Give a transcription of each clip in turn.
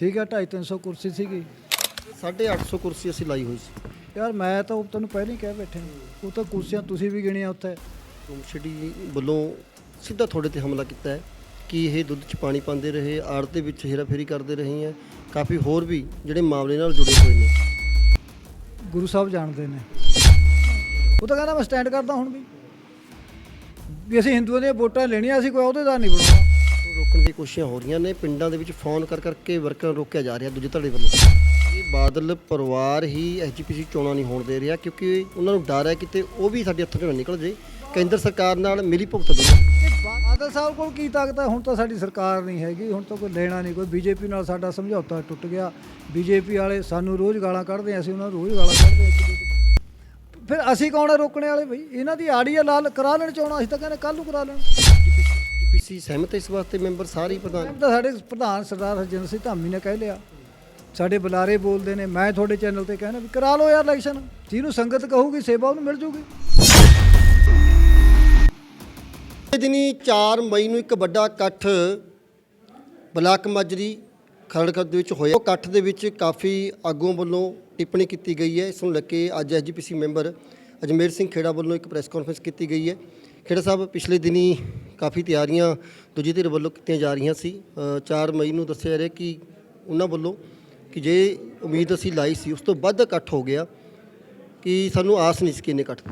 ਠੀਕ ਹੈ 250 300 ਕੁਰਸੀ ਸੀਗੀ। 850 ਕੁਰਸੀ ਅਸੀਂ ਲਾਈ ਹੋਈ ਸੀ। ਯਾਰ ਮੈਂ ਤਾਂ ਉਹ ਤੈਨੂੰ ਪਹਿਲਾਂ ਹੀ ਕਹਿ ਬੈਠੇ। ਉਹ ਤਾਂ ਕੁਰਸੀਆਂ ਤੁਸੀਂ ਵੀ ਗਿਣੀਆਂ ਉੱਥੇ। ਗੁੰਮਛੜੀ ਵੱਲੋਂ ਸਿੱਧਾ ਤੁਹਾਡੇ ਤੇ ਹਮਲਾ ਕੀਤਾ ਹੈ ਕਿ ਇਹ ਦੁੱਧ 'ਚ ਪਾਣੀ ਪਾਉਂਦੇ ਰਹੇ ਆੜ ਦੇ ਵਿੱਚ ਹੇਰਾਫੇਰੀ ਕਰਦੇ ਰਹੇ ਹੈ ਕਾਫੀ ਹੋਰ ਵੀ ਜਿਹੜੇ ਮਾਮਲੇ ਨਾਲ ਜੁੜੇ ਹੋਏ ਨੇ। ਗੁਰੂ ਸਾਹਿਬ ਜਾਣਦੇ ਨੇ। ਉਹ ਤਾਂ ਕਹਿੰਦਾ ਮੈਂ ਸਟੈਂਡ ਕਰਦਾ ਹੁਣ ਵੀ। ਵੀ ਅਸੀਂ ਹਿੰਦੂਆਂ ਦੀਆਂ ਵੋਟਾਂ ਲੈਣੀਆਂ ਅਸੀਂ ਕੋਈ ਅਹੁਦੇਦਾਰ ਨਹੀਂ ਬਣਾਉਣਾ ਰੋਕਣ ਦੀ ਕੋਸ਼ਿਸ਼ਾਂ ਹੋ ਰਹੀਆਂ ਨੇ। ਪਿੰਡਾਂ ਦੇ ਵਿੱਚ ਫੋਨ ਕਰ ਕਰਕੇ ਵਰਕਰਾਂ ਨੂੰ ਰੋਕਿਆ ਜਾ ਰਿਹਾ ਦੂਜੇ ਧੜੇ ਵੱਲੋਂ। ਇਹ ਬਾਦਲ ਪਰਿਵਾਰ ਹੀ ਐਸਜੀਪੀਸੀ ਚੋਣਾਂ ਨਹੀਂ ਹੋਣ ਦੇ ਰਿਹਾ ਕਿਉਂਕਿ ਉਹਨਾਂ ਨੂੰ ਡਰ ਹੈ ਕਿਤੇ ਉਹ ਵੀ ਸਾਡੇ ਹੱਥੋਂ ਚੋਂ ਨਾ ਨਿਕਲ ਜੇ। ਕੇਂਦਰ ਸਰਕਾਰ ਨਾਲ ਮਿਲੀ ਭੁਗਤ ਦੇ ਬਾਦਲ ਸਾਹਿਬ ਕੋਲ ਕੀ ਤਾਕਤ ਹੈ? ਹੁਣ ਤਾਂ ਸਾਡੀ ਸਰਕਾਰ ਨਹੀਂ ਹੈਗੀ। ਹੁਣ ਤਾਂ ਕੋਈ ਲੈਣਾ ਨਹੀਂ ਕੋਈ ਬੀਜੇਪੀ ਨਾਲ ਸਾਡਾ ਸਮਝੌਤਾ ਟੁੱਟ ਗਿਆ। ਬੀਜੇਪੀ ਵਾਲੇ ਸਾਨੂੰ ਰੋਜ਼ ਗਾਲਾਂ ਕੱਢਦੇ ਆ, ਅਸੀਂ ਉਹਨਾਂ ਨੂੰ ਰੋਜ਼ ਗਾਲਾਂ ਕੱਢਦੇ ਹਾਂ ਫਿਰ ਅਸੀਂ ਕੌਣ ਆ ਰੋਕਣੇ ਵਾਲੇ ਬਈ? ਇਹਨਾਂ ਦੀ ਆੜੀ ਆ ਲਾਲ ਕਰਾ ਲੈਣ ਚਾਹਣਾ ਅਸੀਂ ਤਾਂ ਕਹਿੰਦੇ ਕੱਲ ਨੂੰ ਕਰਾ ਲੈਣ। ਜੀਪੀਸੀ ਸਹਿਮਤ ਇਸ ਵਾਸਤੇ ਮੈਂਬਰ ਸਾਰੇ ਹੀ ਪ੍ਰਧਾਨ? ਤਾਂ ਸਾਡੇ ਪ੍ਰਧਾਨ ਸਰਦਾਰ ਹਰਜਿੰਦਰ ਸਿੰਘ ਧਾਮੀ ਨੇ ਕਹਿ ਲਿਆ। ਸਾਡੇ ਬੁਲਾਰੇ ਬੋਲਦੇ ਨੇ ਮੈਂ ਤੁਹਾਡੇ ਚੈਨਲ ਤੇ ਕਹਿਣਾ ਵੀ ਕਰਾ ਲਓ ਯਾਰ ਇਲੈਕਸ਼ਨ। ਜਿਹਨੂੰ ਸੰਗਤ ਕਹੂਗੀ ਸੇਵਾ ਉਹਨੂੰ ਮਿਲ ਜੂਗੀ। ਇਹ ਦਿਨੀ 4 ਮਈ ਨੂੰ ਇੱਕ ਵੱਡਾ ਇਕੱਠ ਬਲਾਕ ਮਾਜਰੀ ਖਰੜ ਦੇ ਵਿੱਚ ਹੋਇਆ। ਉਹ ਇਕੱਠ ਦੇ ਵਿੱਚ ਕਾਫੀ ਆਗੂਆਂ ਵੱਲੋਂ ਟਿੱਪਣੀ ਕੀਤੀ ਗਈ ਹੈ। ਇਸ ਨੂੰ ਲੈ ਕੇ ਅੱਜ ਐਸਜੀਪੀਸੀ ਮੈਂਬਰ ਅਜਮੇਰ ਸਿੰਘ ਖੇੜਾ ਵੱਲੋਂ ਇੱਕ ਪ੍ਰੈਸ ਕਾਨਫਰੰਸ ਕੀਤੀ ਗਈ ਹੈ। ਖੇੜਾ ਸਾਹਿਬ ਪਿਛਲੇ ਦਿਨੀ ਕਾਫੀ ਤਿਆਰੀਆਂ ਦੂਜੀ ਧਿਰ ਵੱਲੋਂ ਕੀਤੀਆਂ ਜਾ ਰਹੀਆਂ ਸੀ। ਅ, 4 ਮਈ ਨੂੰ ਦੱਸਿਆ ਜਾ ਰਿਹਾ ਕਿ ਉਹਨਾਂ ਵੱਲੋਂ ਕਿ ਜੇ ਉਮੀਦ ਅਸੀਂ ਲਾਈ ਸੀ ਉਸ ਤੋਂ ਵੱਧ ਇਕੱਠ ਹੋ ਗਿਆ ਕਿ ਸਾਨੂੰ ਆਸ ਨਹੀਂ ਸੀ ਕਿ ਇੰਨੇ ਇਕੱਠ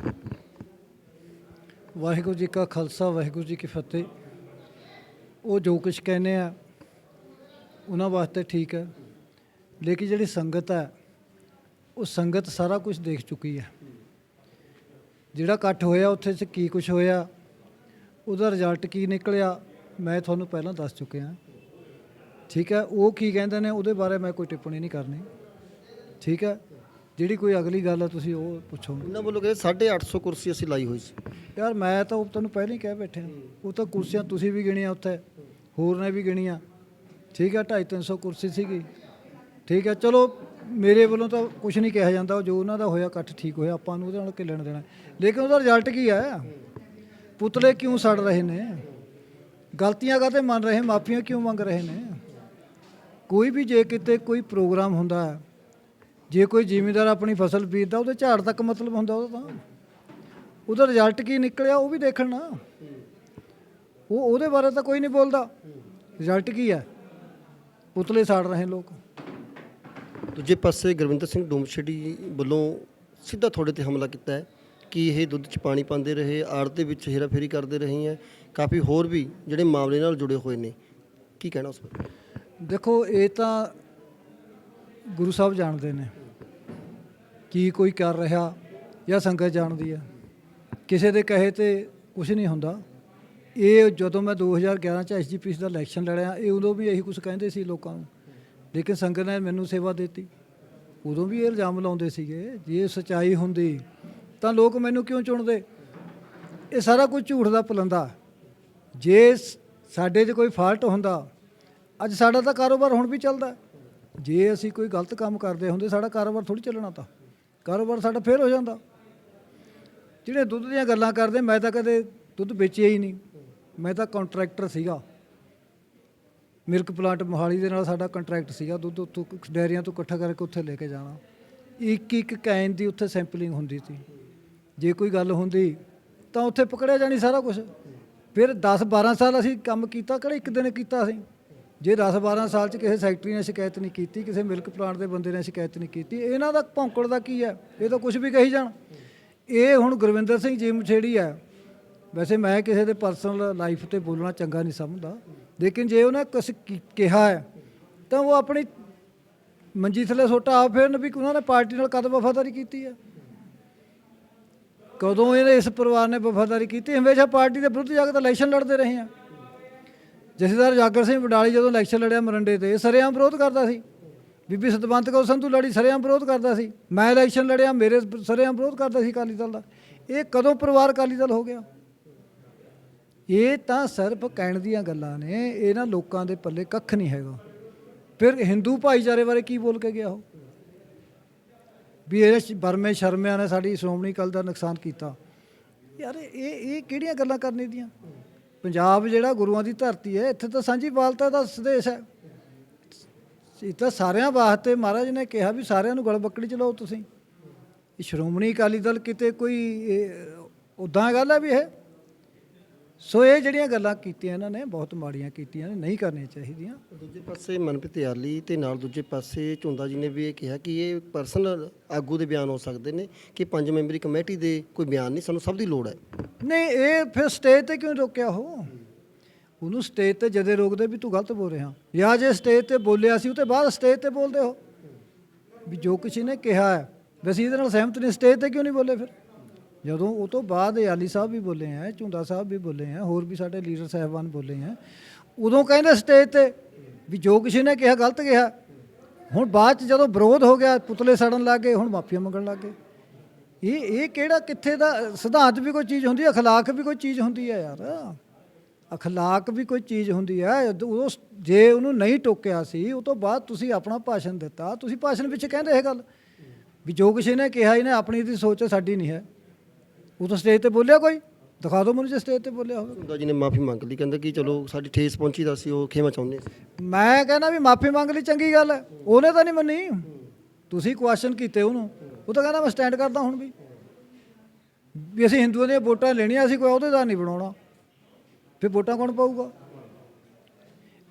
ਵਾਹਿਗੁਰੂ ਜੀ ਕਾ ਖਾਲਸਾ ਵਾਹਿਗੁਰੂ ਜੀ ਕੀ ਫਤਿਹ। ਉਹ ਜੋ ਕੁਝ ਕਹਿੰਦੇ ਆ ਉਹਨਾਂ ਵਾਸਤੇ ਠੀਕ ਹੈ। ਲੇਕਿਨ ਜਿਹੜੀ ਸੰਗਤ ਹੈ ਉਹ ਸੰਗਤ ਸਾਰਾ ਕੁਝ ਦੇਖ ਚੁੱਕੀ ਹੈ। ਜਿਹੜਾ ਇਕੱਠ ਹੋਇਆ ਉੱਥੇ 'ਚ ਕੀ ਕੁਝ ਹੋਇਆ ਉਹਦਾ ਰਿਜ਼ਲਟ ਕੀ ਨਿਕਲਿਆ ਮੈਂ ਤੁਹਾਨੂੰ ਪਹਿਲਾਂ ਦੱਸ ਚੁੱਕਿਆ ਠੀਕ ਹੈ? ਉਹ ਕੀ ਕਹਿੰਦੇ ਨੇ ਉਹਦੇ ਬਾਰੇ ਮੈਂ ਕੋਈ ਟਿੱਪਣੀ ਨਹੀਂ ਕਰਨੀ। ਠੀਕ ਹੈ? ਜਿਹੜੀ ਕੋਈ ਅਗਲੀ ਗੱਲ ਹੈ ਤੁਸੀਂ ਉਹ ਪੁੱਛੋ ਉਹਨਾਂ ਵੱਲੋਂ ਕਹਿੰਦੇ 850 ਕੁਰਸੀ ਅਸੀਂ ਲਾਈ ਹੋਈ ਸੀ। ਯਾਰ ਮੈਂ ਤਾਂ ਉਹ ਤੈਨੂੰ ਪਹਿਲਾਂ ਹੀ ਕਹਿ ਬੈਠਿਆ ਉਹ ਤਾਂ ਕੁਰਸੀਆਂ ਤੁਸੀਂ ਵੀ ਗਿਣੀਆਂ ਉੱਥੇ ਹੋਰ ਨੇ ਵੀ ਗਿਣੀਆਂ। ਠੀਕ ਹੈ? 250 300 ਕੁਰਸੀ ਸੀਗੀ। ਠੀਕ ਹੈ? ਚਲੋ ਮੇਰੇ ਵੱਲੋਂ ਤਾਂ ਕੁਝ ਨਹੀਂ ਕਿਹਾ ਜਾਂਦਾ, ਜੋ ਉਹਨਾਂ ਦਾ ਹੋਇਆ ਇਕੱਠ ਠੀਕ ਹੋਇਆ, ਆਪਾਂ ਨੂੰ ਉਹਦੇ ਨਾਲ ਕੀ ਦੇਣਾ। ਲੇਕਿਨ ਉਹਦਾ ਰਿਜ਼ਲਟ ਕੀ ਹੈ ਪੁਤਲੇ ਕਿਉਂ ਸੜ ਰਹੇ ਨੇ? ਗਲਤੀਆਂ ਕਾਤੇ ਮੰਨ ਰਹੇ, ਮਾਫੀਆਂ ਕਿਉਂ ਮੰਗ ਰਹੇ ਨੇ? ਕੋਈ ਵੀ ਜੇ ਕਿਤੇ ਕੋਈ ਪ੍ਰੋਗਰਾਮ ਹੁੰਦਾ, ਜੇ ਕੋਈ ਜ਼ਿਮੀਂਦਾਰ ਆਪਣੀ ਫਸਲ ਬੀਜਦਾ, ਉਹਦੇ ਝਾੜ ਤੱਕ ਮਤਲਬ ਹੁੰਦਾ ਉਹਦਾ ਤਾਂ। ਉਹਦਾ ਰਿਜ਼ਲਟ ਕੀ ਨਿਕਲਿਆ, ਉਹ ਵੀ ਦੇਖਣ ਨਾ। ਉਹ ਉਹਦੇ ਬਾਰੇ ਤਾਂ ਕੋਈ ਨਹੀਂ ਬੋਲਦਾ। ਰਿਜ਼ਲਟ ਕੀ ਹੈ ਪੁਤਲੇ ਸਾੜ ਰਹੇ ਲੋਕ। ਦੂਜੇ ਪਾਸੇ ਗੁਰਵਿੰਦਰ ਸਿੰਘ ਡੋਮਛੜੀ ਵੱਲੋਂ ਸਿੱਧਾ ਤੁਹਾਡੇ ਤੇ ਹਮਲਾ ਕੀਤਾ ਹੈ ਕਿ ਇਹ ਦੁੱਧ 'ਚ ਪਾਣੀ ਪਾਉਂਦੇ ਰਹੇ ਆੜ ਦੇ ਵਿੱਚ ਹੇਰਾਫੇਰੀ ਕਰਦੇ ਰਹੇ ਹੈ, ਕਾਫੀ ਹੋਰ ਵੀ ਜਿਹੜੇ ਮਾਮਲੇ ਨਾਲ ਜੁੜੇ ਹੋਏ ਨੇ। ਕੀ ਕਹਿਣਾ ਉਸ ਬਾਰੇ? ਦੇਖੋ, ਇਹ ਤਾਂ ਗੁਰੂ ਸਾਹਿਬ ਜਾਣਦੇ ਨੇ ਕੀ ਕੋਈ ਕਰ ਰਿਹਾ ਜਾਂ ਸੰਗਤ ਜਾਣਦੀ ਹੈ। ਕਿਸੇ ਦੇ ਕਹੇ ਤੇ ਕੁਝ ਨਹੀਂ ਹੁੰਦਾ। ਇਹ ਜਦੋਂ ਮੈਂ 2011 ਚ ਐਸਜੀਪੀਸੀ ਦਾ ਇਲੈਕਸ਼ਨ ਲੜਿਆ, ਇਹ ਉਦੋਂ ਵੀ ਇਹੀ ਕੁਝ ਕਹਿੰਦੇ ਸੀ ਲੋਕਾਂ ਨੂੰ ਲੇਕਿਨ ਸੰਗਤ ਨੇ ਮੈਨੂੰ ਸੇਵਾ ਦਿੱਤੀ। ਉਦੋਂ ਵੀ ਇਹ ਇਲਜ਼ਾਮ ਲਾਉਂਦੇ ਸੀਗੇ, ਜੇ ਇਹ ਸਚਾਈ ਹੁੰਦੀ, ਤਾਂ ਲੋਕ ਮੈਨੂੰ ਕਿਉਂ ਚੁਣਦੇ? ਇਹ ਸਾਰਾ ਕੁਝ ਝੂਠ ਦਾ ਪਲੰਦਾ। ਜੇ ਸਾਡੇ 'ਚ ਕੋਈ ਫਾਲਟ ਹੁੰਦਾ, ਅੱਜ ਸਾਡਾ ਤਾਂ ਕਾਰੋਬਾਰ ਹੁਣ ਵੀ ਚੱਲਦਾ। ਜੇ ਅਸੀਂ ਕੋਈ ਗਲਤ ਕੰਮ ਕਰਦੇ ਹੁੰਦੇ, ਸਾਡਾ ਕਾਰੋਬਾਰ ਥੋੜੀ ਚੱਲਣਾ ਤਾਂ। ਕਾਰੋਬਾਰ ਸਾਡਾ ਫੇਲ ਹੋ ਜਾਂਦਾ। ਜਿਹੜੇ ਦੁੱਧ ਦੀਆਂ ਗੱਲਾਂ ਕਰਦੇ, ਮੈਂ ਤਾਂ ਕਦੇ ਦੁੱਧ ਵੇਚਿਆ ਹੀ ਨਹੀਂ। ਮੈਂ ਤਾਂ ਕੰਟਰੈਕਟਰ ਸੀਗਾ। ਮਿਲਕ ਪਲਾਂਟ ਮੋਹਾਲੀ ਦੇ ਨਾਲ ਸਾਡਾ ਕੰਟਰੈਕਟ ਸੀਗਾ, ਦੁੱਧ ਉੱਥੋਂ ਡੈਰੀਆਂ ਤੋਂ ਇਕੱਠਾ ਕਰਕੇ ਉੱਥੇ ਲੈ ਕੇ ਜਾਣਾ। ਇੱਕ ਇੱਕ ਕੈਨ ਦੀ ਉੱਥੇ ਸੈਂਪਲਿੰਗ ਹੁੰਦੀ ਸੀ। ਜੇ ਕੋਈ ਗੱਲ ਹੁੰਦੀ, ਤਾਂ ਉੱਥੇ ਪਕੜਿਆ ਜਾਣੀ ਸਾਰਾ ਕੁਝ ਫਿਰ 10 12 ਸਾਲ ਅਸੀਂ ਕੰਮ ਕੀਤਾ, ਕਿਹੜਾ ਇੱਕ ਦਿਨ ਕੀਤਾ ਅਸੀਂ? ਜੇ 10 12 ਸਾਲ ਚ ਕਿਸੇ ਸੈਕਟਰੀ ਨੇ ਸ਼ਿਕਾਇਤ ਨਹੀਂ ਕੀਤੀ, ਕਿਸੇ ਮਿਲਕ ਪਲਾਂਟ ਦੇ ਬੰਦੇ ਨੇ ਸ਼ਿਕਾਇਤ ਨਹੀਂ ਕੀਤੀ, ਇਹਨਾਂ ਦਾ ਭੌਂਕੜ ਦਾ ਕੀ ਹੈ? ਇਹ ਤਾਂ ਕੁਝ ਵੀ ਕਹੀ ਜਾਣ। ਇਹ ਹੁਣ ਗੁਰਵਿੰਦਰ ਸਿੰਘ ਜੀ ਮਛੇੜੀ ਹੈ। ਵੈਸੇ ਮੈਂ ਕਿਸੇ ਦੇ ਪਰਸਨਲ ਲਾਈਫ ਤੇ ਬੋਲਣਾ ਚੰਗਾ ਨਹੀਂ ਸਮਝਦਾ। ਲੇਕਿਨ ਜੇ ਉਹਨੇ ਕੁਛ ਕਿਹਾ ਹੈ, ਤਾਂ ਉਹ ਆਪਣੀ ਮੰਜੀ ਥੱਲੇ ਸੋਟਾ ਆ ਫਿਰਨ ਵੀ ਉਹਨਾਂ ਨੇ ਪਾਰਟੀ ਨਾਲ ਕਦ ਵਫਾਦਾਰੀ ਕੀਤੀ ਹੈ? ਕਦੋਂ ਇਹਨੇ ਇਸ ਪਰਿਵਾਰ ਨੇ ਵਫਾਦਾਰੀ ਕੀਤੀ? ਹਮੇਸ਼ਾ ਪਾਰਟੀ ਦੇ ਵਿਰੁੱਧ ਜਾ ਕੇ ਤਾਂ ਇਲੈਕਸ਼ਨ ਲੜਦੇ ਰਹੇ ਆ ਜਥੇਦਾਰ ਜਾਗਰ ਸਿੰਘ ਵਡਾਲੀ ਜਦੋਂ ਇਲੈਕਸ਼ਨ ਲੜਿਆ ਮਰੰਡੇ ਤੇ, ਇਹ ਸਰੇਆਮ ਵਿਰੋਧ ਕਰਦਾ ਸੀ। ਬੀਬੀ ਸਤਵੰਤ ਕੌਰ ਸੰਧੂ ਲੜੀ ਸਰੇਆਮ ਵਿਰੋਧ ਕਰਦਾ ਸੀ। ਮੈਂ ਇਲੈਕਸ਼ਨ ਲੜਿਆ, ਮੇਰੇ ਸਰੇਆਮ ਵਿਰੋਧ ਕਰਦਾ ਸੀ ਅਕਾਲੀ ਦਲ ਦਾ। ਇਹ ਕਦੋਂ ਪਰਿਵਾਰ ਅਕਾਲੀ ਦਲ ਹੋ ਗਿਆ? ਇਹ ਤਾਂ ਸਿਰਫ ਕਹਿਣ ਦੀਆਂ ਗੱਲਾਂ ਨੇ, ਇਹਨਾਂ ਲੋਕਾਂ ਦੇ ਪੱਲੇ ਕੱਖ ਨਹੀਂ ਹੈਗਾ। ਫਿਰ ਹਿੰਦੂ ਭਾਈਚਾਰੇ ਬਾਰੇ ਕੀ ਬੋਲ ਕੇ ਗਿਆ ਉਹ? ਵੀ ਇਹ ਸ਼- ਬਰਮੇ ਸ਼ਰਮਿਆਂ ਨੇ ਸਾਡੀ ਸ਼੍ਰੋਮਣੀ ਕਲ ਦਾ ਨੁਕਸਾਨ ਕੀਤਾ। ਯਾਰ ਇਹ ਇਹ ਕਿਹੜੀਆਂ ਗੱਲਾਂ ਕਰਨੀ ਦੀਆਂ? ਪੰਜਾਬ ਜਿਹੜਾ ਗੁਰੂਆਂ ਦੀ ਧਰਤੀ ਹੈ, ਇੱਥੇ ਤਾਂ ਸਾਂਝੀ ਵਾਲਤਾ ਦਾ ਸੰਦੇਸ਼ ਹੈ। ਇਹ ਤਾਂ ਸਾਰਿਆਂ ਵਾਸਤੇ ਮਹਾਰਾਜ ਨੇ ਕਿਹਾ ਵੀ ਸਾਰਿਆਂ ਨੂੰ ਗਲ ਬੱਕੜੀ ਚਲਾਓ ਤੁਸੀਂ। ਸ਼੍ਰੋਮਣੀ ਅਕਾਲੀ ਦਲ ਕਿਤੇ ਕੋਈ ਉਦਾਂ ਗੱਲ ਹੈ ਵੀ ਇਹ? ਸੋ ਇਹ ਜਿਹੜੀਆਂ ਗੱਲਾਂ ਕੀਤੀਆਂ ਇਹਨਾਂ ਨੇ ਬਹੁਤ ਮਾੜੀਆਂ ਕੀਤੀਆਂ ਨੇ ਨਹੀਂ ਕਰਨੀਆਂ ਚਾਹੀਦੀਆਂ। ਦੂਜੇ ਪਾਸੇ ਮਨਪ੍ਰੀਤ ਯਾਲੀ ਤੇ ਨਾਲ ਦੂਜੇ ਪਾਸੇ ਝੁੰਦਾ ਜੀ ਨੇ ਵੀ ਇਹ ਕਿਹਾ ਕਿ ਇਹ ਪਰਸਨਲ ਆਗੂ ਦੇ ਬਿਆਨ ਹੋ ਸਕਦੇ ਨੇ ਕਿ ਪੰਜ ਮੈਂਬਰੀ ਕਮੇਟੀ ਦੇ ਕੋਈ ਬਿਆਨ ਨਹੀਂ ਸਾਨੂੰ ਸਭ ਦੀ ਲੋੜ ਹੈ। ਨਹੀਂ ਇਹ ਫਿਰ ਸਟੇਜ ਤੇ ਕਿਉਂ ਰੋਕਿਆ ਉਹ? ਉਹਨੂੰ ਸਟੇਜ ਤੇ ਜਦੇ ਰੋਕਦੇ ਵੀ ਤੂੰ ਗਲਤ ਬੋਲ ਰਿਹਾ। ਜਾਂ ਜੇ ਸਟੇਜ ਤੇ ਬੋਲਿਆ ਸੀ ਉਹ ਤੇ ਬਾਅਦ ਸਟੇਜ ਤੇ ਬੋਲਦੇ ਹੋ। ਵੀ ਜੋ ਕਿਸੇ ਨੇ ਕਿਹਾ ਹੈ ਵੈਸੇ ਇਹਦੇ ਨਾਲ ਸਹਿਮਤ ਨਹੀਂ ਸਟੇਜ ਤੇ ਕਿਉਂ ਨਹੀਂ ਬੋਲੇ ਫਿਰ? ਜਦੋਂ ਉਹ ਤੋਂ ਬਾਅਦ ਯਾਲੀ ਸਾਹਿਬ ਵੀ ਬੋਲੇ ਆ ਝੁੰਦਾ ਸਾਹਿਬ ਵੀ ਬੋਲੇ ਆ ਹੋਰ ਵੀ ਸਾਡੇ ਲੀਡਰ ਸਾਹਿਬਾਨ ਬੋਲੇ ਆ ਉਦੋਂ ਕਹਿੰਦੇ ਸਟੇਜ ਤੇ ਵੀ ਜੋ ਕਿਸੇ ਨੇ ਕਿਹਾ ਗਲਤ ਕਿਹਾ। ਹੁਣ ਬਾਅਦ ਚ ਜਦੋਂ ਵਿਰੋਧ ਹੋ ਗਿਆ, ਪੁਤਲੇ ਸੜਨ ਲੱਗ ਗਏ, ਹੁਣ ਮਾਫੀਆਂ ਮੰਗਣ ਲੱਗ ਗਏ। ਇਹ ਇਹ ਕਿਹੜਾ, ਕਿੱਥੇ ਦਾ ਸਿਧਾਂਤ ਵੀ ਕੋਈ ਚੀਜ਼ ਹੁੰਦੀ ਹੈ, ਅਖਲਾਕ ਵੀ ਕੋਈ ਚੀਜ਼ ਹੁੰਦੀ ਹੈ ਯਾਰ। ਅਖਲਾਕ ਵੀ ਕੋਈ ਚੀਜ਼ ਹੁੰਦੀ ਹੈ ਉਹ ਜੇ ਉਹਨੂੰ ਨਹੀਂ ਟੋਕਿਆ ਸੀ, ਉਹ ਤੋਂ ਬਾਅਦ ਤੁਸੀਂ ਆਪਣਾ ਭਾਸ਼ਣ ਦਿੱਤਾ। ਤੁਸੀਂ ਭਾਸ਼ਣ ਵਿੱਚ ਕਹਿੰਦੇ ਇਹ ਗੱਲ ਵੀ ਜੋ ਕਿਸੇ ਨੇ ਕਿਹਾ, ਇਹਨੇ ਆਪਣੀ ਦੀ ਸੋਚ ਸਾਡੀ ਨਹੀਂ ਹੈ। ਉਹ ਤਾਂ ਸਟੇਜ ਤੇ ਬੋਲਿਆ ਕੋਈ? ਦਿਖਾ ਦਿਓ ਮੈਨੂੰ ਜੇ ਸਟੇਜ ਤੇ ਬੋਲਿਆ ਹੋਵੇ। ਝੁੰਦਾ ਜੀ ਨੇ ਮਾਫੀ ਮੰਗ ਲਈ ਕਹਿੰਦਾ ਕਿ ਚਲੋ ਸਾਡੀ ਠੇਸ ਪਹੁੰਚੀ ਤਾਂ ਅਸੀਂ ਉਹ ਖੇਮਾ ਚਾਹੁੰਦੇ ਸੀ। ਮੈਂ ਕਹਿੰਦਾ ਵੀ ਮਾਫੀ ਮੰਗ ਲਈ ਚੰਗੀ ਗੱਲ ਹੈ ਉਹਨੇ ਤਾਂ ਨਹੀਂ ਮੰਨੀ। ਤੁਸੀਂ ਕੁਐਸਚਨ ਕੀਤੇ ਉਹਨੂੰ ਉਹ ਤਾਂ ਕਹਿੰਦਾ ਮੈਂ ਸਟੈਂਡ ਕਰਦਾ ਹੁਣ ਵੀ। ਵੀ ਅਸੀਂ ਹਿੰਦੂਆਂ ਦੀਆਂ ਵੋਟਾਂ ਲੈਣੀਆਂ ਅਸੀਂ ਕੋਈ ਅਹੁਦੇਦਾਰ ਨਹੀਂ ਬਣਾਉਣਾ। ਫਿਰ ਵੋਟਾਂ ਕੌਣ ਪਾਊਗਾ?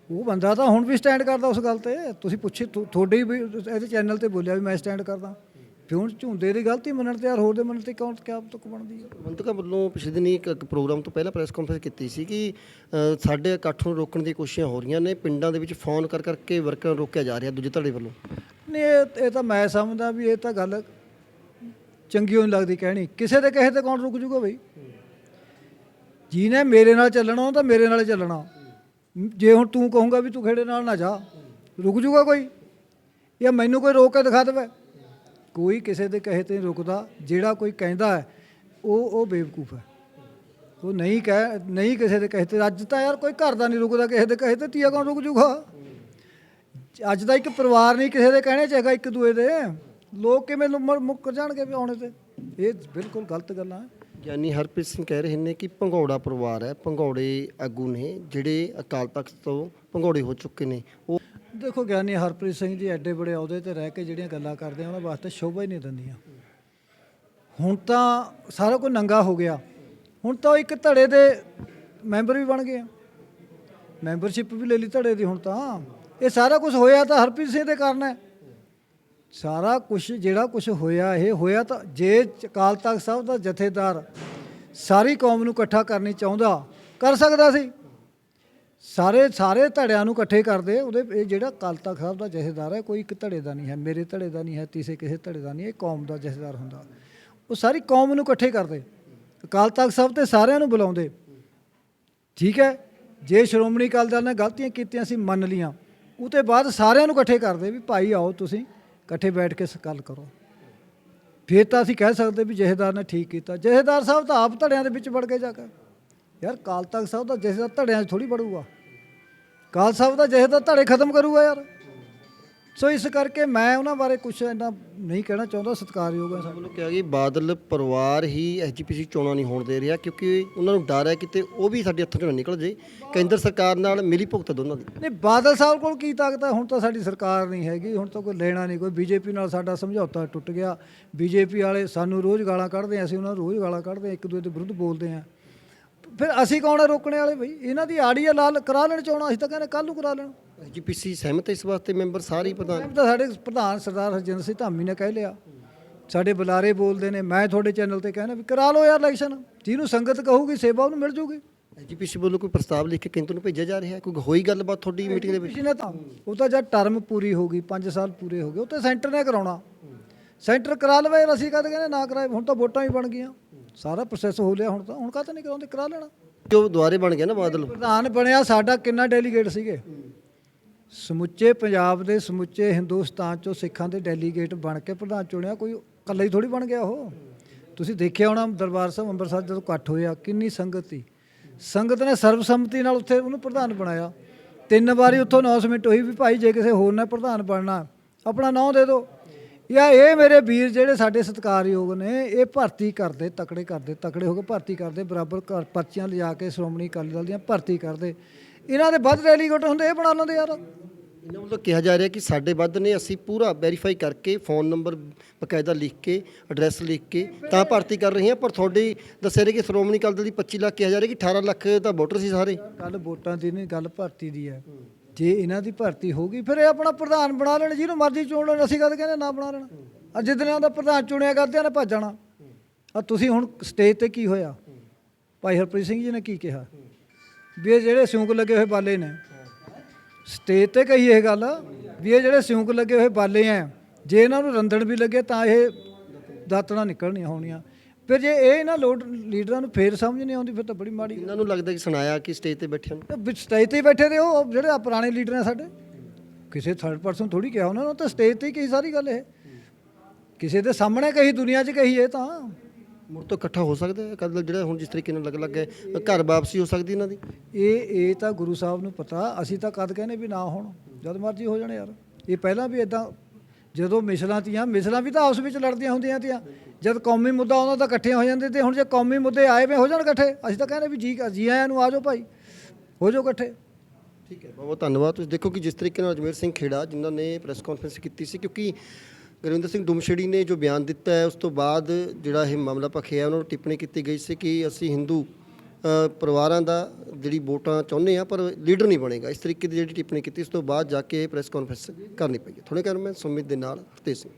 ਉਹ ਬੰਦਾ ਤਾਂ ਹੁਣ ਵੀ ਸਟੈਂਡ ਕਰਦਾ ਉਸ ਗੱਲ ਤੇ। ਤੁਸੀਂ ਪੁੱਛੇ ਤੁਹਾਡੇ ਵੀ ਇਹਦੇ ਚੈਨਲ ਤੇ ਬੋਲਿਆ ਵੀ ਮੈਂ ਸਟੈਂਡ ਕਰਦਾ। ਹੁਣ ਝੁੰਦੇ ਦੀ ਗਲਤੀ ਮੰਨਣ ਤੇ ਯਾਰ ਹੋਰ ਦੇ ਮੰਨਣ ਤੇ ਕੌਣ ਕਿਆ ਤੁਕ ਬਣਦੀ ਹੈ ਮੰਤਕਾ ਵੱਲੋਂ ਪਿਛਲੇ ਦਿਨੀ ਇੱਕ ਇੱਕ ਪ੍ਰੋਗਰਾਮ ਤੋਂ ਪਹਿਲਾਂ ਪ੍ਰੈਸ ਕਾਨਫਰੰਸ ਕੀਤੀ ਸੀ ਕਿ ਅ, ਸਾਡੇ ਇਕੱਠ ਨੂੰ ਰੋਕਣ ਦੀਆਂ ਕੋਸ਼ਿਸ਼ਾਂ ਹੋ ਰਹੀਆਂ ਨੇ ਪਿੰਡਾਂ ਦੇ ਵਿੱਚ ਫੋਨ ਕਰ ਕਰਕੇ ਵਰਕਰਾਂ ਨੂੰ ਰੋਕਿਆ ਜਾ ਰਿਹਾ ਦੂਜੇ ਧੜੇ ਵੱਲੋਂ। ਨਹੀਂ ਇਹ ਇਹ ਤਾਂ ਮੈਂ ਸਮਝਦਾ ਵੀ ਇਹ ਤਾਂ ਗੱਲ ਚੰਗੀ ਹੋਈ ਲੱਗਦੀ ਕਹਿਣੀ। ਕਿਸੇ ਦੇ ਕਹੇ ਤੇ ਕੌਣ ਰੁਕ ਜੂਗਾ ਬਈ? ਜਿਹਨੇ ਮੇਰੇ ਨਾਲ ਚੱਲਣਾ ਉਹ ਤਾਂ ਮੇਰੇ ਨਾਲ ਹੀ ਚੱਲਣਾ। ਜੇ ਹੁਣ ਤੂੰ ਕਹੂੰਗਾ ਵੀ ਤੂੰ ਖੇੜੇ ਨਾਲ ਨਾ ਜਾ ਰੁਕ ਜੂਗਾ ਕੋਈ? ਜਾਂ ਮੈਨੂੰ ਕੋਈ ਰੋਕ ਕੇ ਦਿਖਾ ਦੇਵੇ? ਕੋਈ ਕਿਸੇ ਦੇ ਕਹੇ ਤੇ ਰੁਕਦਾ, ਜਿਹੜਾ ਕੋਈ ਕਹਿੰਦਾ ਹੈ, ਉਹ ਉਹ ਬੇਵਕੂਫ ਹੈ। ਉਹ ਨਹੀਂ ਕਹਿ, ਨਹੀਂ ਕਿਸੇ ਦੇ ਕਹੇ ਤੇ, ਅੱਜ ਤਾਂ ਯਾਰ ਕੋਈ ਘਰ ਦਾ ਨਹੀਂ ਰੁਕਦਾ, ਕਿਸੇ ਦੇ ਕਹੇ ਤੇ ਤੀਆ ਕੌਣ ਰੁਕ ਜੂਗਾ? ਅੱਜ ਦਾ ਇੱਕ ਪਰਿਵਾਰ ਨਹੀਂ ਕਿਸੇ ਦੇ ਕਹਿਣੇ ਚ ਹੈਗਾ ਇੱਕ ਦੂਏ ਦੇ। ਲੋਕ ਕਿਵੇਂ ਮੁੱਕਰ ਜਾਣਗੇ ਵੀ ਆਉਣੇ ਤੇ? ਇਹ ਬਿਲਕੁਲ ਗਲਤ ਗੱਲਾਂ ਹੈ। ਗਿਆਨੀ ਹਰਪ੍ਰੀਤ ਸਿੰਘ ਕਹਿ ਰਹੇ ਨੇ ਕਿ ਭੰਗੌੜਾ ਪਰਿਵਾਰ ਹੈ, ਭੰਗੌੜੇ ਆਗੂ ਨੇ, ਜਿਹੜੇ ਅਕਾਲ ਤਖਤ ਤੋਂ ਭੰਗੌੜੇ ਹੋ ਚੁੱਕੇ ਨੇ। ਉਹ ਦੇਖੋ ਗਿਆਨੀ ਹਰਪ੍ਰੀਤ ਸਿੰਘ ਜੀ ਐਡੇ ਬੜੇ ਅਹੁਦੇ ਤੇ ਰਹਿ ਕੇ ਜਿਹੜੀਆਂ ਗੱਲਾਂ ਕਰਦੇ ਆ, ਉਹਨਾਂ ਵਾਸਤੇ ਸ਼ੋਭਾ ਹੀ ਨਹੀਂ ਦਿੰਦੀਆਂ। ਹੁਣ ਤਾਂ ਸਾਰਾ ਕੁਝ ਨੰਗਾ ਹੋ ਗਿਆ। ਹੁਣ ਤਾਂ ਉਹ ਇੱਕ ਧੜੇ ਦੇ ਮੈਂਬਰ ਵੀ ਬਣ ਗਏ ਆ। ਮੈਂਬਰਸ਼ਿਪ ਵੀ ਲੈ ਲਈ ਧੜੇ ਦੀ ਹੁਣ ਤਾਂ। ਇਹ ਸਾਰਾ ਕੁਝ ਹੋਇਆ ਤਾਂ ਹਰਪ੍ਰੀਤ ਸਿੰਘ ਦੇ ਕਾਰਨ ਹੈ। ਸਾਰਾ ਕੁਝ, ਜਿਹੜਾ ਕੁਝ ਹੋਇਆ, ਇਹ ਹੋਇਆ ਤਾਂ ਜੇ ਅਕਾਲ ਤਖਤ ਸਾਹਿਬ ਦਾ ਜਥੇਦਾਰ ਸਾਰੀ ਕੌਮ ਨੂੰ ਇਕੱਠਾ ਕਰਨੀ ਚਾਹੁੰਦਾ, ਕਰ ਸਕਦਾ ਸੀ। ਸਾਰੇ ਸਾਰੇ ਧੜਿਆਂ ਨੂੰ ਇਕੱਠੇ ਕਰਦੇ, ਉਹਦੇ ਇਹ ਜਿਹੜਾ ਅਕਾਲ ਤਖਤ ਸਾਹਿਬ ਦਾ ਜਥੇਦਾਰ ਹੈ, ਕੋਈ ਇੱਕ ਧੜੇ ਦਾ ਨਹੀਂ ਹੈ, ਮੇਰੇ ਧੜੇ ਦਾ ਨਹੀਂ ਹੈ ਤੀਸੇ ਕਿਸੇ ਧੜੇ ਦਾ ਨਹੀਂ ਇਹ ਕੌਮ ਦਾ ਜਥੇਦਾਰ ਹੁੰਦਾ। ਉਹ ਸਾਰੀ ਕੌਮ ਨੂੰ ਇਕੱਠੇ ਕਰਦੇ। ਅਕਾਲ ਤਖਤ ਸਾਹਿਬ ਤੇ ਸਾਰਿਆਂ ਨੂੰ ਬੁਲਾਉਂਦੇ। ਠੀਕ ਹੈ, ਜੇ ਸ਼੍ਰੋਮਣੀ ਅਕਾਲੀ ਦਲ ਨੇ ਗਲਤੀਆਂ ਕੀਤੀਆਂ ਸੀ, ਮੰਨ ਲੀਆਂ ਉਹ ਤੋਂ ਬਾਅਦ ਸਾਰਿਆਂ ਨੂੰ ਇਕੱਠੇ ਕਰਦੇ ਵੀ ਭਾਈ ਆਓ ਤੁਸੀਂ, ਇਕੱਠੇ ਬੈਠ ਕੇ ਗੱਲ ਕਰੋ। ਫਿਰ ਤਾਂ ਅਸੀਂ ਕਹਿ ਸਕਦੇ ਵੀ ਜਥੇਦਾਰ ਨੇ ਠੀਕ ਕੀਤਾ। ਜਥੇਦਾਰ ਸਾਹਿਬ ਤਾਂ ਆਪ ਧੜਿਆਂ ਦੇ ਵਿੱਚ ਵੜ ਕੇ ਜਾ ਕੇ। ਯਾਰ ਅਕਾਲ ਤਖਤ ਸਾਹਿਬ ਦਾ ਜਥੇਦਾਰ ਧੜਿਆਂ 'ਚ ਥੋੜੀ ਵੜੂਗਾ। ਅਕਾਲ ਸਾਹਿਬ ਦਾ ਜਥੇਦਾਰ ਧੜੇ ਖਤਮ ਕਰੂਗਾ ਯਾਰ। ਸੋ ਇਸ ਕਰਕੇ ਮੈਂ ਉਹਨਾਂ ਬਾਰੇ ਕੁਝ ਇੰਨਾ ਨਹੀਂ ਕਹਿਣਾ ਚਾਹੁੰਦਾ ਸਤਿਕਾਰਯੋਗ ਹੈ। ਸਭ ਵੱਲੋਂ ਕਿਹਾ ਕਿ ਬਾਦਲ ਪਰਿਵਾਰ ਹੀ ਐਸਜੀਪੀਸੀ ਚੋਣਾਂ ਨਹੀਂ ਹੋਣ ਦੇ ਰਿਹਾ ਕਿਉਂਕਿ ਉਹਨਾਂ ਨੂੰ ਡਰ ਹੈ ਕਿਤੇ ਉਹ ਵੀ ਸਾਡੇ ਹੱਥੋਂ ਚੋਂ ਨਾ ਨਿਕਲ ਜੇ ਕੇਂਦਰ ਸਰਕਾਰ ਨਾਲ ਮਿਲੀ ਭੁਗਤ ਦੋਨਾਂ ਦੀ। ਨਹੀਂ ਬਾਦਲ ਸਾਹਿਬ ਕੋਲ ਕੀ ਤਾਕਤ ਹੈ ਹੁਣ ਤਾਂ ਸਾਡੀ ਸਰਕਾਰ ਨਹੀਂ ਹੈਗੀ ਹੁਣ ਤਾਂ ਕੋਈ ਲੈਣਾ ਨਹੀਂ ਕੋਈ ਬੀਜੇਪੀ ਨਾਲ ਸਾਡਾ ਸਮਝੌਤਾ ਟੁੱਟ ਗਿਆ। ਬੀਜੇਪੀ ਵਾਲੇ ਸਾਨੂੰ ਰੋਜ਼ ਗਾਲਾਂ ਕੱਢਦੇ ਆ ਅਸੀਂ ਉਹਨਾਂ ਨੂੰ ਰੋਜ਼ ਗਾਲਾਂ ਕੱਢਦੇ ਆ ਇੱਕ ਦੂਜੇ ਦੇ ਵਿਰੁੱਧ ਬੋਲਦੇ ਆ। ਫਿਰ ਅਸੀਂ ਕੌਣ ਆ ਰੋਕਣੇ ਵਾਲੇ ਬਈ? ਇਹਨਾਂ ਦੀ ਆੜੀ ਆ ਲਾਲ ਕਰਾ ਲੈਣ ਚਾਹਣਾ ਅਸੀਂ ਤਾਂ ਕਹਿੰਦੇ ਕੱਲ ਨੂੰ ਕਰਾ ਲੈਣ। ਐਸਜੀਪੀਸੀ ਸਹਿਮਤ ਹੈ ਇਸ ਵਾਸਤੇ ਮੈਂਬਰ ਸਾਰੇ ਹੀ ਪ੍ਰਧਾਨ। ਤਾਂ ਸਾਡੇ ਪ੍ਰਧਾਨ ਸਰਦਾਰ ਹਰਜਿੰਦਰ ਸਿੰਘ ਧਾਮੀ ਨੇ ਕਹਿ ਲਿਆ। ਸਾਡੇ ਬੁਲਾਰੇ ਬੋਲਦੇ ਨੇ ਮੈਂ ਤੁਹਾਡੇ ਚੈਨਲ ਤੇ ਕਹਿਣਾ ਵੀ ਕਰਾ ਲਓ ਯਾਰ ਇਲੈਕਸ਼ਨ। ਜਿਹਨੂੰ ਸੰਗਤ ਕਹੂਗੀ ਸੇਵਾ ਉਹਨੂੰ ਮਿਲ ਜੂਗੀ। ਐਸਜੀਪੀਸੀ ਵੱਲੋਂ ਕੋਈ ਪ੍ਰਸਤਾਵ ਲਿਖ ਕੇ ਕੇਂਦਰ ਨੂੰ ਭੇਜਿਆ ਜਾ ਰਿਹਾ? ਹੈ ਕੋਈ ਹੋਈ ਗੱਲਬਾਤ ਤੁਹਾਡੀ ਮੀਟਿੰਗ ਦੇ ਵਿੱਚ? ਨੇ ਤਾਂ ਉਹ ਤਾਂ ਜਦ ਟਰਮ ਪੂਰੀ ਹੋ ਗਈ 5 ਸਾਲ ਪੂਰੇ ਹੋ ਗਏ ਉਹ ਤੇ ਸੈਂਟਰ ਨੇ ਕਰਾਉਣਾ। ਸੈਂਟਰ ਕਰਾ ਲਵੇ ਅਸੀਂ ਕਹਦੇ ਕਹਿੰਦੇ ਨਾ ਕਰਾਏ ਹੁਣ ਤਾਂ ਵੋਟਾਂ ਹੀ ਬਣ ਗਈਆਂ। ਸਾਰਾ ਪ੍ਰੋਸੈਸ ਹੋ ਲਿਆ ਹੁਣ ਤਾਂ ਹੁਣ ਕਾਹਤੇ ਨਹੀਂ ਕਰਾਉਂਦੇ? ਕਰਾ ਲੈਣਾ। ਜੋ ਦੁਆਰੇ ਬਣ ਗਿਆ ਨਾ ਬਾਦਲ? ਪ੍ਰਧਾਨ ਬਣਿਆ ਸਾਡਾ ਕਿੰਨਾ ਡੈਲੀਗੇਟ ਸੀਗੇ? ਸਮੁੱਚੇ ਪੰਜਾਬ ਦੇ ਸਮੁੱਚੇ ਹਿੰਦੁਸਤਾਨ ਚੋਂ ਸਿੱਖਾਂ ਦੇ ਡੈਲੀਗੇਟ ਬਣ ਕੇ ਪ੍ਰਧਾਨ ਚੁਣਿਆ ਕੋਈ ਇਕੱਲਾ ਹੀ ਥੋੜੀ ਬਣ ਗਿਆ ਉਹ? ਤੁਸੀਂ ਦੇਖਿਆ ਹੋਣਾ ਦਰਬਾਰ ਸਾਹਿਬ ਅੰਮ੍ਰਿਤਸਰ ਜਦੋਂ ਇਕੱਠ ਹੋਇਆ ਕਿੰਨੀ ਸੰਗਤ ਸੀ। ਸੰਗਤ ਨੇ ਸਰਬਸੰਮਤੀ ਨਾਲ ਉੱਥੇ ਉਹਨੂੰ ਪ੍ਰਧਾਨ ਬਣਾਇਆ। ਤਿੰਨ ਵਾਰੀ ਉੱਥੋਂ ਅਨਾਉਂਸਮੈਂਟ ਹੋਈ ਵੀ ਭਾਈ ਜੇ ਕਿਸੇ ਹੋਰ ਨੇ ਪ੍ਰਧਾਨ ਬਣਨਾ ਆਪਣਾ ਨਾਂ ਦੇ ਦਿਓ। ਯਾ ਇਹ ਮੇਰੇ ਵੀਰ ਜਿਹੜੇ ਸਾਡੇ ਸਤਿਕਾਰਯੋਗ ਨੇ ਇਹ ਭਰਤੀ ਕਰਦੇ ਤਕੜੇ ਕਰਦੇ ਤਕੜੇ ਹੋ ਕੇ ਭਰਤੀ ਕਰਦੇ ਬਰਾਬਰ ਘਰ ਪਰਚੀਆਂ ਲਿਜਾ ਕੇ ਸ਼੍ਰੋਮਣੀ ਅਕਾਲੀ ਦਲ ਦੀਆਂ ਭਰਤੀ ਕਰਦੇ। ਇਹਨਾਂ ਦੇ ਵੱਧ ਡੈਲੀਗੇਟ ਹੁੰਦੇ ਇਹ ਬਣਾ ਲੈਂਦੇ ਯਾਰ। ਇਹਨਾਂ ਵੱਲੋਂ ਕਿਹਾ ਜਾ ਰਿਹਾ ਕਿ ਸਾਡੇ ਵੱਧ ਨੇ ਅਸੀਂ ਪੂਰਾ ਵੈਰੀਫਾਈ ਕਰਕੇ ਫੋਨ ਨੰਬਰ ਬਕਾਇਦਾ ਲਿਖ ਕੇ ਐਡਰੈਸ ਲਿਖ ਕੇ ਤਾਂ ਭਰਤੀ ਕਰ ਰਹੇ ਹਾਂ। ਪਰ ਤੁਹਾਡੇ ਦੱਸਿਆ ਰਿਹਾ ਕਿ ਸ਼੍ਰੋਮਣੀ ਅਕਾਲੀ ਦਲ ਦੀ 25 ਲੱਖ ਕਿਹਾ ਜਾ ਰਿਹਾ ਕਿ 18 ਲੱਖ ਤਾਂ ਵੋਟਰ ਸੀ ਸਾਰੇ। ਗੱਲ ਵੋਟਾਂ ਦੀ ਨਹੀਂ ਗੱਲ ਭਰਤੀ ਦੀ ਹੈ। ਜੇ ਇਹਨਾਂ ਦੀ ਭਰਤੀ ਹੋ ਗਈ, ਫਿਰ ਇਹ ਆਪਣਾ ਪ੍ਰਧਾਨ ਬਣਾ ਲੈਣ, ਜਿਹਨੂੰ ਮਰਜ਼ੀ ਚੁਣ ਲੈਣ, ਅਸੀਂ ਕਦ ਕਹਿੰਦੇ ਨਾ ਬਣਾ ਲੈਣ? ਆ ਜਿੱਦਣ ਦਾ ਪ੍ਰਧਾਨ ਚੁਣਿਆ ਕਰਦਿਆਂ ਨੇ ਭੱਜ ਜਾਣਾ। ਆ ਤੁਸੀਂ ਹੁਣ ਸਟੇਜ ਤੇ ਕੀ ਹੋਇਆ? ਭਾਈ ਹਰਪ੍ਰੀਤ ਸਿੰਘ ਜੀ ਨੇ ਕੀ ਕਿਹਾ? ਵੀ ਇਹ ਜਿਹੜੇ ਸਿਉਂਕ ਲੱਗੇ ਹੋਏ ਬਾਲੇ ਨੇ ਸਟੇਜ ਤੇ ਕਹੀ ਇਹ ਗੱਲ ਵੀ ਇਹ ਜਿਹੜੇ ਸਿਉਂਕ ਲੱਗੇ ਹੋਏ ਬਾਲੇ ਆ ਜੇ ਇਹਨਾਂ ਨੂੰ ਰੰਦਣ ਵੀ ਲੱਗੇ ਤਾਂ ਇਹ ਦਾਤਣਾ ਨਿਕਲਣੀਆਂ ਹੋਣੀਆਂ। ਫਿਰ ਜੇ ਇਹ ਇਹਨਾਂ ਲੋਡ ਲੀਡਰਾਂ ਨੂੰ ਫੇਰ ਸਮਝ ਨਹੀਂ ਆਉਂਦੀ ਫਿਰ ਤਾਂ ਬੜੀ ਮਾੜੀ ਇਹਨਾਂ ਨੂੰ ਲੱਗਦਾ ਕਿ ਸੁਣਾਇਆ ਕਿ ਸਟੇਜ ਤੇ ਬੈਠਿਆਂ ਨੂੰ ਵਿੱਚ ਸਟੇਜ ਤੇ ਹੀ ਬੈਠੇ ਰਹੇ ਉਹ ਜਿਹੜੇ ਆ ਪੁਰਾਣੇ ਲੀਡਰ ਨੇ ਸਾਡੇ। ਕਿਸੇ ਥਰਡ ਪਰਸਨ ਥੋੜੀ ਕਿਹਾ ਉਹਨਾਂ ਨੂੰ ਤਾਂ ਸਟੇਜ ਤੇ ਹੀ ਕਹੀ ਸਾਰੀ ਗੱਲ ਇਹ। ਕਿਸੇ ਦੇ ਸਾਹਮਣੇ ਕਹੀ ਦੁਨੀਆ 'ਚ ਕਹੀ ਇਹ ਤਾਂ। ਮੁੜ ਤੋਂ ਇਕੱਠਾ ਹੋ ਸਕਦਾ ਹੈ? ਦਲ ਜਿਹੜਾ ਹੁਣ ਜਿਸ ਤਰੀਕੇ ਨਾਲ ਲੱਗ ਲੱਗ ਹੈ ਘਰ ਵਾਪਸੀ ਹੋ ਸਕਦੀ ਇਹਨਾਂ ਦੀ? ਇਹ ਇਹ ਤਾਂ ਗੁਰੂ ਸਾਹਿਬ ਨੂੰ ਪਤਾ ਅਸੀਂ ਤਾਂ ਕਦ ਕਹਿੰਦੇ ਵੀ ਨਾ ਹੋਣ ਜਦ ਮਰਜ਼ੀ ਹੋ ਜਾਣ ਯਾਰ। ਇਹ ਪਹਿਲਾਂ ਵੀ ਇਦਾਂ ਜਦੋਂ ਮਿਸਲਾਂ ਤੀਆਂ, ਮਿਸਲਾਂ ਵੀ ਤਾਂ ਆਪਸ ਵਿੱਚ ਲੜਦੀਆਂ ਹੁੰਦੀਆਂ ਤੀਆਂ। ਜਦ ਕੌਮੀ ਮੁੱਦਾ ਉਹਨਾਂ ਦਾ ਇਕੱਠੇ ਹੋ ਜਾਂਦੇ ਤੇ ਹੁਣ ਜੇ ਕੌਮੀ ਮੁੱਦੇ ਆਏ ਵੇ, ਹੋ ਜਾਣ ਇਕੱਠੇ? ਅਸੀਂ ਤਾਂ ਕਹਿੰਦੇ ਵੀ ਜੀ ਜੀ ਆਇਆਂ ਨੂੰ ਆ ਜਾਓ ਭਾਈ। ਹੋ ਜਾਓ ਇਕੱਠੇ। ਠੀਕ ਹੈ ਬਹੁਤ ਬਹੁਤ ਧੰਨਵਾਦ। ਤੁਸੀਂ ਦੇਖੋ ਕਿ ਜਿਸ ਤਰੀਕੇ ਨਾਲ ਅਜਮੇਰ ਸਿੰਘ ਖੇੜਾ, ਜਿਨ੍ਹਾਂ ਨੇ ਪ੍ਰੈਸ ਕਾਨਫਰੰਸ ਕੀਤੀ ਸੀ, ਕਿਉਂਕਿ ਗੁਰਵਿੰਦਰ ਸਿੰਘ ਦੁਮਛੜੀ ਨੇ ਜੋ ਬਿਆਨ ਦਿੱਤਾ ਹੈ, ਉਸ ਤੋਂ ਬਾਅਦ ਜਿਹੜਾ ਇਹ ਮਾਮਲਾ ਭਖਿਆ, ਉਹਨਾਂ ਨੂੰ ਟਿੱਪਣੀ ਕੀਤੀ ਗਈ ਸੀ ਕਿ ਅਸੀਂ ਹਿੰਦੂ ਪਰਿਵਾਰਾਂ ਦਾ ਜਿਹੜੀ ਵੋਟਾਂ ਚਾਹੁੰਦੇ ਆ, ਪਰ ਲੀਡਰ ਨਹੀਂ ਬਣੇਗਾ। ਇਸ ਤਰੀਕੇ ਦੀ ਜਿਹੜੀ ਟਿੱਪਣੀ ਕੀਤੀ ਉਸ ਤੋਂ ਬਾਅਦ ਜਾ ਕੇ ਪ੍ਰੈਸ ਕਾਨਫਰੰਸ ਕਰਨੀ ਪਈ ਹੈ। ਥੋੜੇ ਕਰ ਮੈਂ ਸੁਮਿਤ ਦੇ ਨਾਲ ਹਰਤੇਜ ਸਿੰਘ।